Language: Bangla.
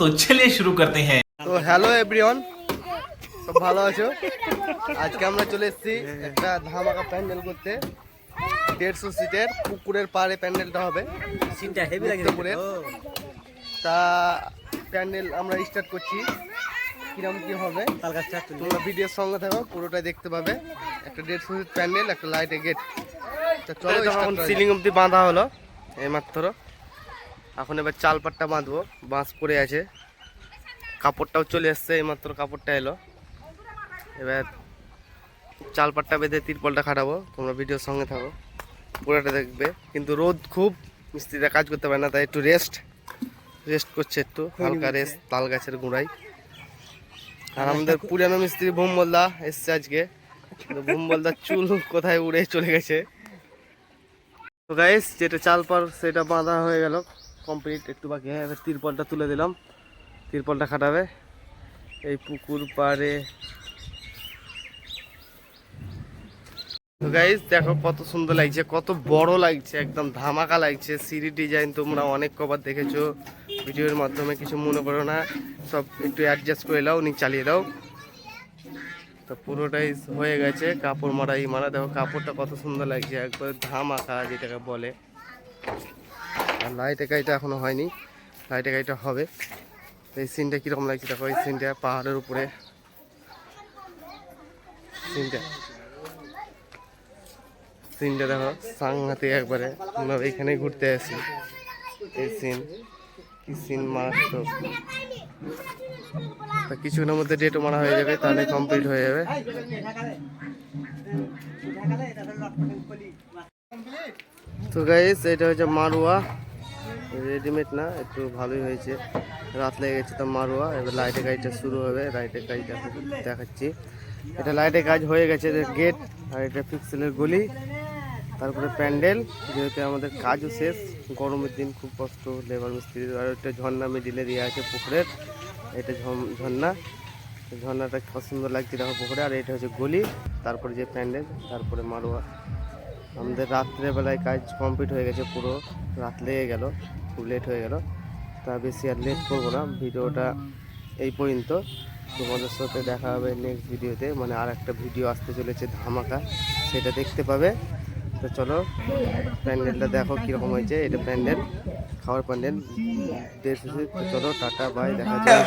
তো চলে শুরু করতে হ্যাঁ তো হ্যালো এভরিওয়ান সব ভালো আছো? আজকে আমরা চলে এসেছি একটা ধামাকা প্যান্ডেল করতে। দেড়শো সিটের পুকুরের পাড়ে প্যান্ডেলটা হবে। সিটটা হেভি লাগে পুকুরের। তা প্যান্ডেল আমরা স্টার্ট করছি। কিরম কি হবে? তোমরা ভিডিওর সঙ্গে থাকো পুরোটা দেখতে পাবে। একটা দেড়শো সিট প্যান্ডেল একটা লাইটের গেট তা চলো সিলিং অব্দি বাঁধা হলো এইমাত্র। এখন এবার চাল চালপাটটা বাঁধবো বাঁশ পড়ে আছে। কাপড়টাও চলে এসছে এইমাত্র কাপড়টা এলো। এবার চাল চালপাটটা বেঁধে তিরপলটা খাটাবো তোমরা ভিডিওর সঙ্গে থাকো পুরোটা দেখবে। কিন্তু রোদ খুব মিস্ত্রিরা কাজ করতে পারে না তাই একটু রেস্ট রেস্ট করছে একটু হালকা রেস্ট তাল গাছের গোড়ায়। আর আমাদের পুরানো মিস্ত্রি ভুমবলদা এসছে আজকে। কিন্তু ভুমবলদার চুল কোথায় উড়ে চলে গেছে। তো গাইস যেটা চাল পার সেটা বাঁধা হয়ে গেল। কমপ্লিট একটু বাকি হ্যাঁ এবার তিরপলটা তুলে দিলাম। তিরপলটা খাটাবে। এই পুকুর পাড়ে। তো গাইস দেখো কত সুন্দর লাগছে, কত বড় লাগছে, একদম ধামাকা লাগছে। সিঁড়ি ডিজাইন তোমরা অনেক কবার দেখেছ। ভিডিওর মাধ্যমে কিছু মনে করো না। সব একটু অ্যাডজাস্ট করে নাও নি চালিয়ে দাও তো পুরোটাই হয়ে গেছে, কাপড় মারা ই মারা। দেখো, কাপড়টা কত সুন্দর লাগছে, একবার ধামাকা যেটাকে বলে। আর লাইটে গাইটা এখনও হয়নি। লাইটে গাইটা হবে। এই সিনটা কীরকম লাগছে? দেখো, এই সিনটা পাহাড়ের উপরে। সিনটা সিনটা দেখো সাংঘাতে একবারে। আমরা এখানে ঘুরতে আসি। এই সিন কি সিন মারাত্মক। তা কিছুক্ষণের মধ্যে ডেটও মারা হয়ে যাবে, তাহলে কমপ্লিট হয়ে যাবে। তো গাইস এটা হচ্ছে মারুয়া। রেডিমেড না, একটু ভালোই হয়েছে। রাত লেগে গেছে তো মারুয়া, এবার লাইটের কাজটা শুরু হবে লাইটের কাজ দেখা- দেখাচ্ছি। এটা লাইটের কাজ হয়ে গেছে গেট আর এটা পিক্সেলের গলি, তারপরে প্যান্ডেল, যেহেতু আমাদের কাজও শেষ, গরমের দিন খুব কষ্ট লেবার মিস্ত্রি, আর একটা ঝর্ণা মিডিলে দিয়ে আছে পুকুরের, এটা ঝর্ণা ঝর্ণাটা কত সুন্দর লাগছে দেখো পুকুরে, আর এটা হচ্ছে গলি, তারপরে যে প্যান্ডেল, তারপরে মারোয়া। আমাদের রাত্রেবেলায় কাজ কমপ্লিট হয়ে গেছে পুরো, রাত লেগে গেল। খুব লেট হয়ে গেল। তা বেশি আর লেট করব না। ভিডিওটা এই পর্যন্ত। তোমাদের সাথে দেখা হবে নেক্সট ভিডিওতে মানে আর একটা ভিডিও আসতে চলেছে ধামাকা। সেটা দেখতে পাবে। তো চলো, প্যান্ডেলটা দেখো কীরকম হয়েছে। এটা প্যান্ডেল, খাওয়ার প্যান্ডেল। দেড়শো তো চলো, টাটা বাই দেখা যায়